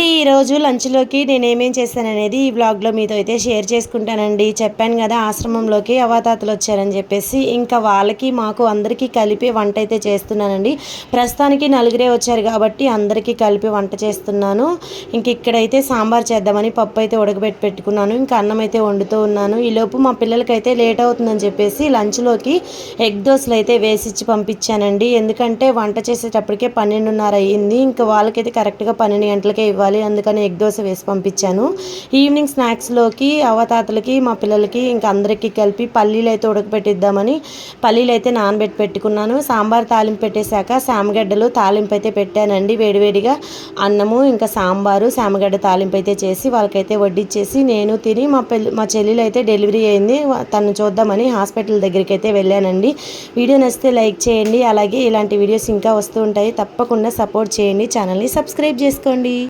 అండి ఈరోజు లంచ్లోకి నేనేమేం చేశాననేది ఈ బ్లాగ్లో మీతో అయితే షేర్ చేసుకుంటానండి. చెప్పాను కదా ఆశ్రమంలోకి అవతాతలు వచ్చారని చెప్పేసి ఇంకా వాళ్ళకి మాకు అందరికీ కలిపి వంట అయితే చేస్తున్నానండి. ప్రస్తుతానికి నలుగురే వచ్చారు కాబట్టి అందరికీ కలిపి వంట చేస్తున్నాను. ఇంక ఇక్కడైతే సాంబార్ చేద్దామని పప్పు అయితే ఉడకబెట్టి పెట్టుకున్నాను. ఇంకా అన్నం అయితే వండుతూ ఉన్నాను. ఈలోపు మా పిల్లలకైతే లేట్ అవుతుందని చెప్పేసి లంచ్లోకి ఎగ్ దోశలు అయితే వేసిచ్చి పంపించానండి. ఎందుకంటే వంట చేసేటప్పటికే పన్నెండున్నర అయ్యింది. ఇంకా వాళ్ళకైతే కరెక్ట్గా పన్నెండు గంటలకే ఇవ్వాలి. అందుకని ఎగ్ దోశ వేసి పంపించాను. ఈవినింగ్ స్నాక్స్లోకి అవతాతలకి మా పిల్లలకి ఇంకా అందరికీ కలిపి పల్లీలు అయితే ఉడకపెట్టిద్దామని పల్లీలు అయితే నానబెట్టి పెట్టుకున్నాను. సాంబార్ తాలింపు పెట్టేశాక శామగడ్డలు తాలింపు అయితే పెట్టానండి. వేడివేడిగా అన్నము ఇంకా సాంబారు శామగడ్డ తాలింపు అయితే చేసి వాళ్ళకైతే వడ్డిచ్చేసి నేను తిని మా పెళ్ళి మా చెల్లెలు అయితే డెలివరీ అయింది. తను చూద్దామని హాస్పిటల్ దగ్గరికి అయితే వెళ్ళానండి. వీడియో నచ్చితే లైక్ చేయండి. అలాగే ఇలాంటి వీడియోస్ ఇంకా వస్తూ ఉంటాయి. తప్పకుండా సపోర్ట్ చేయండి. ఛానల్ని సబ్స్క్రైబ్ చేసుకోండి.